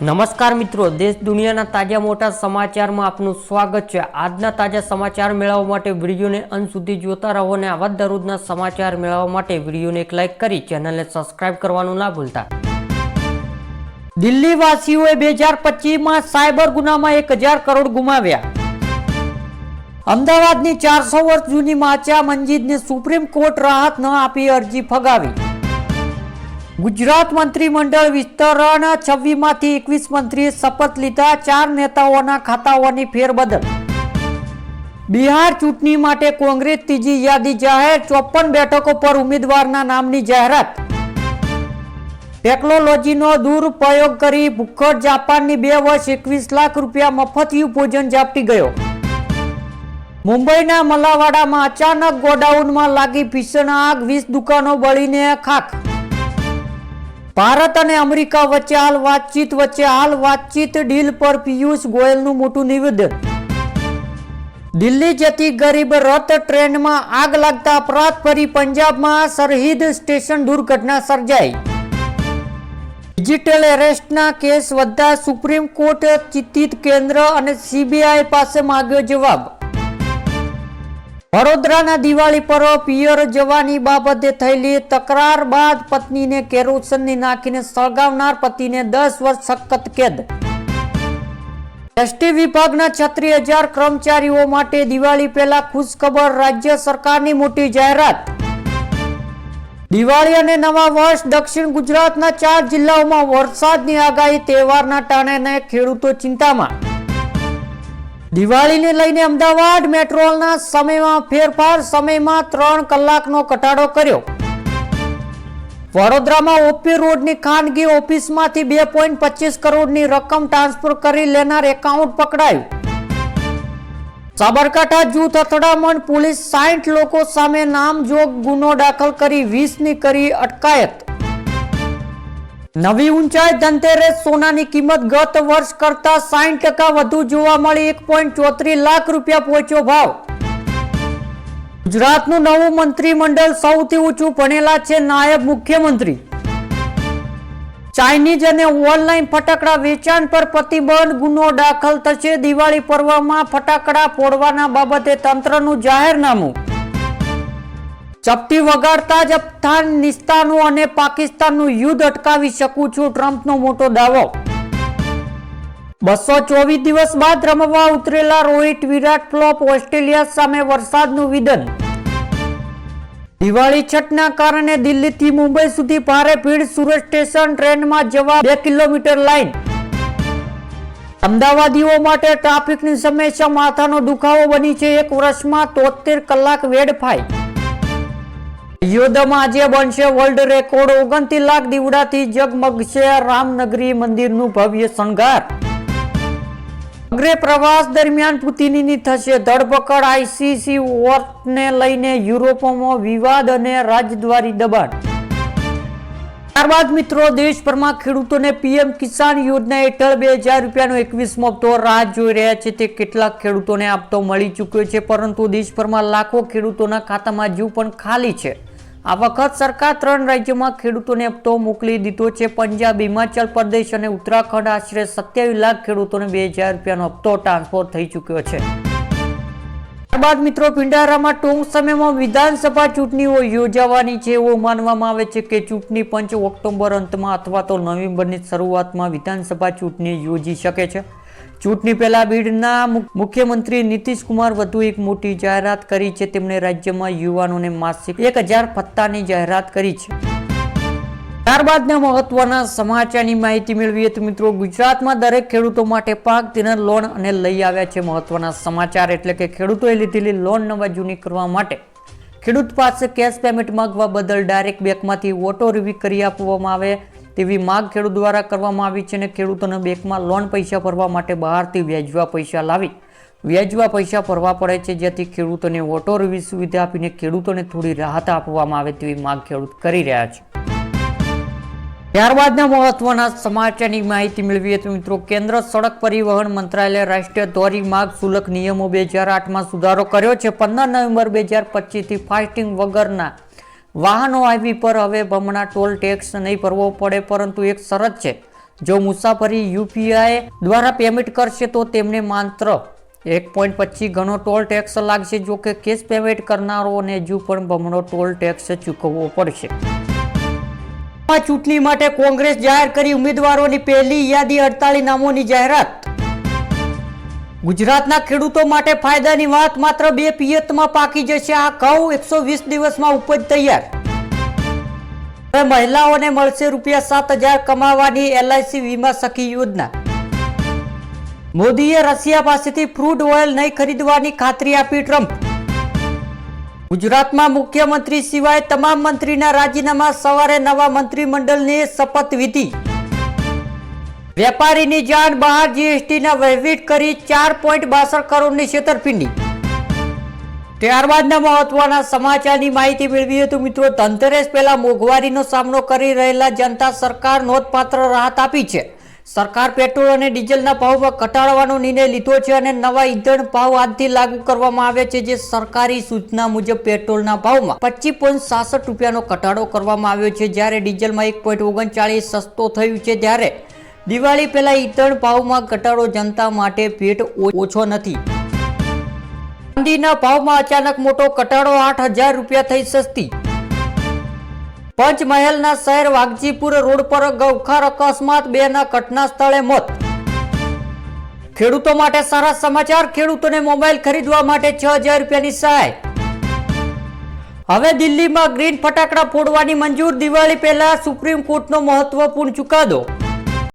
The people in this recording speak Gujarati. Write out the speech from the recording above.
નમસ્કાર મિત્રો, દેશ દુનિયાના તાજા મોટા સમાચારમાં આપનું સ્વાગત છે. આજના તાજા સમાચાર મેળવવા માટે વિડીયોને અંત સુધી જોતા રહો અને આવા દરરોજના સમાચાર મેળવવા માટે વિડીયોને એક લાઇક કરી ચેનલને સબસ્ક્રાઇબ કરવાનું ના ભૂલતા. દિલ્હીવાસીઓએ બે હજાર પચીસમાં સાયબર ગુનામાં એક હજાર કરોડ ગુમાવ્યા. અમદાવાદની ચારસો વર્ષ જૂની માચા મંજિદને સુપ્રીમ કોર્ટ રાહત ન આપી અરજી ફગાવી. ગુજરાત મંત્રીમંડળ વિસ્તરણ છવ્વીસમાંથી એકવીસ મંત્રીએ શપથ લીધા. ચાર નેતાઓના ખાતાઓની ફેરબદલ. બિહાર ચૂંટણી માટે કોંગ્રેસ ત્રીજી યાદી જાહેર. ચોપન બેઠકો પર ઉમેદવારના નામની જાહેરાત. ટેકનોલોજીનો દુરુપયોગ કરી ભૂખડ જાપાનની બે વર્ષ એકવીસ લાખ રૂપિયા મફતિયું ભોજન ઝાપટી ગયો. મુંબઈના મલાવાડામાં અચાનક ગોડાઉનમાં લાગી ભીષણ આગ. વીસ દુકાનો બળીને ખાખ. ભારત અને અમેરિકા વચ્ચે હાલ વાતચીત વચ્ચે હાલ વાતચીત ડીલ પર પિયુષ ગોયલનું મોટું નિવેદન. દિલ્હી જતી ગરીબ રથ ટ્રેનમાં આગ લાગતા અપરાધ ફરી પંજાબમાં સરહિદ સ્ટેશન દુર્ઘટના સર્જાઈ. ડિજિટલ એરેસ્ટના કેસ વધતા સુપ્રીમ કોર્ટ ચિંતિત કેન્દ્ર અને સીબીઆઈ પાસે માગ્યો જવાબ. વડોદરાના દિવાળી પર પિયર જવાની બાબતે થયેલી તકરાર બાદ પત્નીને કેરોસનની નાખીને સળગાવનાર પતિને દસ વર્ષ સખત કેદ. એસટી વિભાગના છત્રીસ હજાર કર્મચારીઓ માટે દિવાળી પહેલા ખુશખબર રાજ્ય સરકારની મોટી જાહેરાત. દિવાળી અને નવા વર્ષ દક્ષિણ ગુજરાતના ચાર જિલ્લાઓમાં વરસાદની આગાહી, તહેવારના ટાણે ખેડૂતો ચિંતામાં. દિવાળીને લઈને અમદાવાદ મેટ્રોલના સમયમાં ફેરફાર, સમયમાં ત્રણ કલાકનો ઘટાડો કર્યો. વડોદરામાં ઓપી રોડની ખાનગી ઓફિસમાંથી બે પોઈન્ટ પચીસ કરોડની રકમ ટ્રાન્સફર કરી લેનાર એકાઉન્ટ પકડાયું. સાબરકાંઠા જૂથ અથડામણ, પોલીસ સાઠ લોકો સામે નામજોગ ગુનો દાખલ કરી વીસની કરી અટકાયત. નવી ઊંચાઈ ધનતેરસ સોનાની કિંમત ગત વર્ષ કરતા સાઈઠ ટકા વધુ જોવા મળી. એક લાખ રૂપિયા પહોંચ્યો ભાવ. ગુજરાતનું નવું મંત્રીમંડળ સૌથી ઊંચું ભણેલા છે નાયબ મુખ્યમંત્રી. ચાઇનીઝ અને ઓનલાઈન ફટાકડા વેચાણ પર પ્રતિબંધ ગુનો દાખલ થશે. દિવાળી પર્વમાં ફટાકડા ફોડવાના બાબતે તંત્રનું જાહેરનામું. ચપટી વગાડતા જ અફઘાનિસ્તાનનું અને પાકિસ્તાનનું યુદ્ધ અટકાવી શકું છું ટ્રમ્પનો મોટો દાવો. બસો ચોવીસ દિવસ બાદ રમવા ઉતરેલા રોહિત, વિરાટ, ફ્લોપ, ઓસ્ટ્રેલિયા સામે વરસાદનું વિધન દિવાળી છઠના કારણે દિલ્હીથી મુંબઈ સુધી ભારે ભીડ, સુરત સ્ટેશન ટ્રેનમાં જવા બે કિલોમીટર લાઈન. અમદાવાદીઓ માટે ટ્રાફિકની સમસ્યા, માથાનો દુખાવો બની છે એક વર્ષમાં તોતેર કલાક વેડફાઈ અયોધ્યામાં આજે બનશે વર્લ્ડ રેકોર્ડ ઓગણતી લાખ દીવડાથી જગમગશે રામનગરી મંદિરનું ભવ્ય શણગાર. અગ્રે પ્રવાસ દરમિયાન પુતિનની થશે ધરપકડ. આઈસીસી વોર્ટને લઈને યુરોપમાં વિવાદ અને રાજદ્વારી દબાણ. ત્યારબાદ મિત્રો, દેશભરમાં ખેડૂતોને પીએમ કિસાન યોજના હેઠળ બે હજાર રૂપિયાનો એકવીસમો હપ્તો રાહ જોઈ રહ્યા છે. તે કેટલાક ખેડૂતોને આપતો મળી ચૂક્યો છે, પરંતુ દેશભરમાં લાખો ખેડૂતોના ખાતામાં જીવ પણ ખાલી છે. આ વખત સરકાર ત્રણ રાજ્યોમાં ખેડૂતોને હપ્તો મોકલી દીધો છે. પંજાબ, હિમાચલ પ્રદેશ અને ઉત્તરાખંડ આશરે સત્યાવીસ લાખ ખેડૂતોને બે હજાર રૂપિયાનો હપ્તો ટ્રાન્સફર થઈ ચૂક્યો છે. ત્યારબાદ મિત્રો પિંડારામાં ટૂંક સમયમાં વિધાનસભા ચૂંટણીઓ યોજાવાની છે. એવું માનવામાં આવે છે કે ચૂંટણી પંચ ઓક્ટોબર અંતમાં અથવા તો નવેમ્બરની શરૂઆતમાં વિધાનસભા ચૂંટણી યોજી શકે છે. ચૂંટણી પહેલાં બીડના મુખ્યમંત્રી નીતિશ કુમાર વધુ એક મોટી જાહેરાત કરી છે. તેમણે રાજ્યમાં યુવાનોને માસિક એક હજાર ભત્તાની જાહેરાત કરી છે. ત્યારબાદના મહત્વના સમાચારની માહિતી મેળવીએ તો મિત્રો ગુજરાતમાં દરેક ખેડૂતો માટે પાક, તેના લોન અને લઈ આવ્યા છે મહત્વના સમાચાર. એટલે કે ખેડૂતોએ લીધેલી લોન નવા જૂની કરવા માટે ખેડૂત પાસે કેશ પેમેન્ટ માંગવા બદલ ડાયરેક્ટ બેંકમાંથી ઓટો રિવ્યુ કરી આપવામાં આવે. તેવી માગ ખેડૂત દ્વારા કરવામાં આવી છે અને ખેડૂતોને બેંકમાં લોન પૈસા ભરવા માટે બહારથી વ્યાજવા પૈસા લાવી વ્યાજવા પૈસા ભરવા પડે છે, જેથી ખેડૂતોને ઓટો રિવ્યુ સુવિધા આપીને ખેડૂતોને થોડી રાહત આપવામાં આવે તેવી માગ ખેડૂત કરી રહ્યા છે. ત્યારબાદના મહત્વના સમાચારની માહિતી મેળવીએ તો મિત્રો, કેન્દ્ર સડક પરિવહન મંત્રાલય રાષ્ટ્રીય ધોરીમાર્ગ શુલ્ક નિયમો બે હજાર આઠમાં સુધારો કર્યો છે. પંદર નવેમ્બર બે હજાર પચીસથી ફાસ્ટિંગ વગરના વાહનો આવી પર હવે બમણા ટોલ ટેક્સ નહીં ભરવો પડે, પરંતુ એક શરત છે. જો મુસાફરી યુપીઆઈ દ્વારા પેમેન્ટ કરશે તો તેમને માત્ર એક પોઈન્ટ પચીસ ગણો ટોલ ટેક્સ લાગશે, જો કે કેશ પેમેન્ટ કરનારોને હજુ પણ બમણો ટોલ ટેક્સ ચૂકવવો પડશે. ચૂંટણી માટે કોંગ્રેસ જાહેર કરી ઉમેદવારોની પહેલી યાદી અડતાલીસ નામોની જાહેરાત. ગુજરાતના ખેડૂતો માટે ફાયદાની વાત માત્ર બે પિયતમાં પાકી જશે. આ ઘઉં એકસો વીસ દિવસમાં ઉપજ તૈયાર. હવે મહિલાઓને મળશે રૂપિયા સાત હજાર કમાવાની એલઆઈસી વીમા સખી યોજના. મોદીએ રશિયા પાસેથી ક્રૂડ ઓઇલ નહીં ખરીદવાની ખાતરી આપી ટ્રમ્પ. ગુજરાતમાં મુખ્યમંત્રી સિવાય તમામ મંત્રીના રાજીનામા, સવારે નવા મંત્રીમંડળની શપથવિધિ વેપારીની જાણ બહાર જીએસટીના વહીવટ કરી ચાર પોઈન્ટ બાસઠ કરોડની છેતરપિંડી. ત્યારબાદના મહત્વના સમાચારની માહિતી મેળવી હતી મિત્રો ધનતેરસ પહેલા મોંઘવારીનો સામનો કરી રહેલા જનતા સરકાર નોંધપાત્ર રાહત આપી છે. સરકાર પેટ્રોલ અને ડીઝલના ભાવમાં ઘટાડવાનો નિર્ણય લીધો છે અને નવા ઈંધણ ભાવ આજથી લાગુ કરવામાં આવે છે, જે સરકારી સૂચના મુજબ પેટ્રોલના ભાવમાં પચીસ પોઈન્ટ સાસઠ રૂપિયાનો ઘટાડો કરવામાં આવ્યો છે. જ્યારે ડીઝલમાં એક પોઈન્ટ ઓગણચાળીસ સસ્તો થયું છે, ત્યારે દિવાળી પહેલા ઈંધણ ભાવમાં ઘટાડો જનતા માટે ભેટ ઓછો નથી. ચાંદીના ભાવમાં અચાનક મોટો ઘટાડો આઠ હજાર રૂપિયા થઈ સસ્તી. પંચમહેલના શહેર વાઘજીપુર રોડ પર ગૌખાર અકસ્માત, બેના ઘટના સ્થળે મોત. ખેડૂતો માટે સારા સમાચાર, ખેડૂતોને મોબાઈલ ખરીદવા માટે છ હજાર રૂપિયાની સહાય. હવે દિલ્હીમાં ગ્રીન ફટાકડા ફોડવાની મંજૂર, દિવાળી પહેલા સુપ્રીમ કોર્ટનો મહત્વપૂર્ણ ચુકાદો.